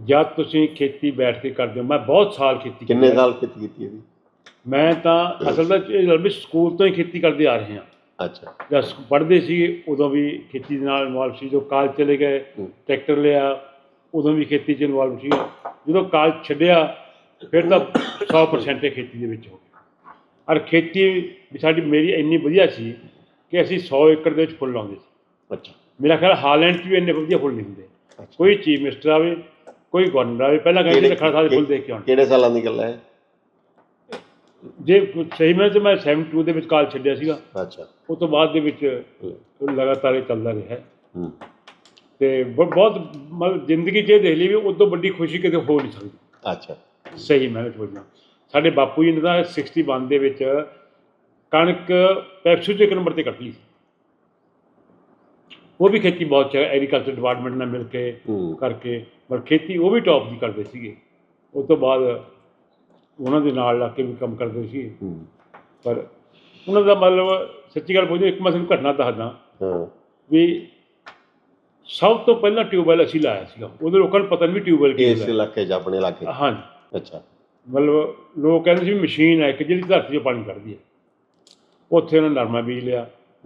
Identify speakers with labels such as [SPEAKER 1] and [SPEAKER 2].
[SPEAKER 1] ਜਦ ਤੁਸੀਂ ਖੇਤੀ ਬੈਠ ਕੇ ਕਰਦੇ ਹੋ ਮੈਂ ਬਹੁਤ ਸਾਲ ਖੇਤੀ ਕੀਤੀ
[SPEAKER 2] ਕਿੰਨੇ
[SPEAKER 1] ਹੈ।
[SPEAKER 2] ਸਾਲ ਖੇਤੀ ਕੀਤੀ ਇਹਦੀ
[SPEAKER 1] ਮੈਂ ਤਾਂ ਅਸਲ ਵਿੱਚ ਇਹ ਵੀ ਸਕੂਲ ਤੋਂ ਹੀ ਖੇਤੀ ਕਰਦੇ ਆ ਰਹੇ ਹਾਂ।
[SPEAKER 2] ਅੱਛਾ।
[SPEAKER 1] ਜਦ ਪੜ੍ਹਦੇ ਸੀ ਉਦੋਂ ਵੀ ਖੇਤੀ ਦੇ ਨਾਲ ਇਨਵੋਲਵ ਸੀ ਜੋ ਕਾਲਜ ਚਲੇ ਗਏ
[SPEAKER 2] ਹੂੰ।
[SPEAKER 1] ਟਰੈਕਟਰ ਲਿਆ ਉਦੋਂ ਵੀ ਖੇਤੀ 'ਚ ਇਨਵੋਲਵ ਸੀ। ਜਦੋਂ ਕਾਲਜ ਛੱਡਿਆ ਫਿਰ ਤਾਂ 100% ਹੀ ਖੇਤੀ ਦੇ ਵਿੱਚ ਹੋ ਗਿਆ। ਔਰ ਖੇਤੀ ਵੀ ਸਾਡੀ ਮੇਰੀ ਇੰਨੀ ਵਧੀਆ ਸੀ ਕਿ ਅਸੀਂ 100 ਏਕੜ ਦੇ ਵਿੱਚ ਫੁੱਲ ਲਾਉਂਦੇ ਸੀ।
[SPEAKER 2] ਅੱਛਾ।
[SPEAKER 1] ਮੇਰਾ ਖਿਆਲ ਹਾਲੈਂਡ 'ਚ ਵੀ ਇੰਨੇ ਵਧੀਆ ਫੁੱਲ ਨਹੀਂ ਹੁੰਦੇ। ਕੋਈ ਚੀਫ ਮਿਨਿਸਟਰ ਆਵੇ ਕੋਈ ਗਵਰਨਰ ਆਵੇ ਪਹਿਲਾਂ ਕਹਿੰਦੇ ਰੱਖਣਾ ਸਾਰੇ ਫੁੱਲ ਦੇਖ ਕੇ ਆਉਣ
[SPEAKER 2] ਕਿਹੜੇ ਸਾਲਾਂ ਦੀ ਗੱਲ ਹੈ?
[SPEAKER 1] ਜੇ ਸਹੀ ਮੈਂ ਤੇ ਮੈਂ 72 ਦੇ ਵਿੱਚ ਕਾਲ ਛੱਡਿਆ ਸੀਗਾ।
[SPEAKER 2] ਅੱਛਾ।
[SPEAKER 1] ਉਸ ਤੋਂ ਬਾਅਦ ਦੇ ਵਿੱਚ। ਲਗਾਤਾਰ ਇਹ ਚੱਲਦਾ ਰਿਹਾ। ਹੈ। ਤੇ ਬਹੁਤ ਮਤਲਬ ਜ਼ਿੰਦਗੀ 'ਚ ਇਹ ਦੇਖ ਲਈ ਵੀ ਉਸ ਤੋਂ ਵੱਡੀ ਖੁਸ਼ੀ ਕਿਤੇ ਹੋ ਨਹੀਂ ਸਕਦੀ
[SPEAKER 2] ਅੱਛਾ।
[SPEAKER 1] ਸਹੀ ਮੈਂ ਬੋਲਣਾ ਸਾਡੇ ਬਾਪੂ ਜੀ ਨੇ ਤਾਂ 61 ਦੇ ਵਿੱਚ ਕਣਕ ਪੈਪਸੂ ਚ ਇੱਕ ਨੰਬਰ ਤੇ ਕੱਟੀ ਸੀ। ਉਹ ਵੀ ਖੇਤੀ ਬਹੁਤ ਚ ਐਗਰੀਕਲਚਰ ਡਿਪਾਰਟਮੈਂਟ ਨਾਲ ਮਿਲ ਕੇ
[SPEAKER 2] ਹੂੰ।
[SPEAKER 1] ਕਰਕੇ ਪਰ ਖੇਤੀ ਉਹ ਵੀ ਟੌਪ ਦੀ ਕਰਦੇ ਸੀਗੇ। ਉਸ ਤੋਂ ਬਾਅਦ ਉਹਨਾਂ ਦੇ ਨਾਲ ਲੱਗ ਕੇ ਵੀ ਕੰਮ ਕਰਦੇ ਸੀ।
[SPEAKER 2] ਹੂੰ।
[SPEAKER 1] ਪਰ ਉਹਨਾਂ ਦਾ ਮਤਲਬ ਸੱਚੀ ਗੱਲ ਬੋਲੋ ਇੱਕ ਮੈਂ ਤੁਹਾਨੂੰ ਘਟਨਾ ਦੱਸਦਾ।
[SPEAKER 2] ਹਾਂ।
[SPEAKER 1] ਵੀ ਸਭ ਤੋਂ ਪਹਿਲਾਂ ਟਿਊਬਵੈਲ ਅਸੀਂ ਲਾਇਆ ਸੀਗਾ। ਉਹਦੇ ਲੋਕਾਂ ਨੂੰ ਪਤਾ ਨਹੀਂ ਟਿਊਬਵੈਲ ਕੀ
[SPEAKER 2] ਇਸ ਇਲਾਕੇ 'ਚ ਆਪਣੇ ਇਲਾਕੇ।
[SPEAKER 1] ਹਾਂਜੀ।
[SPEAKER 2] ਅੱਛਾ।
[SPEAKER 1] ਮਤਲਬ ਲੋਕ ਕਹਿੰਦੇ ਸੀ ਮਸ਼ੀਨ ਹੈ ਇੱਕ ਜਿਹੜੀ ਧਰਤੀ 'ਚੋਂ ਪਾਣੀ ਕੱਢਦੀ ਹੈ। ਉੱਥੇ ਉਹਨਾਂ ਨਰਮਾ ਬੀਜ ਲਿਆ।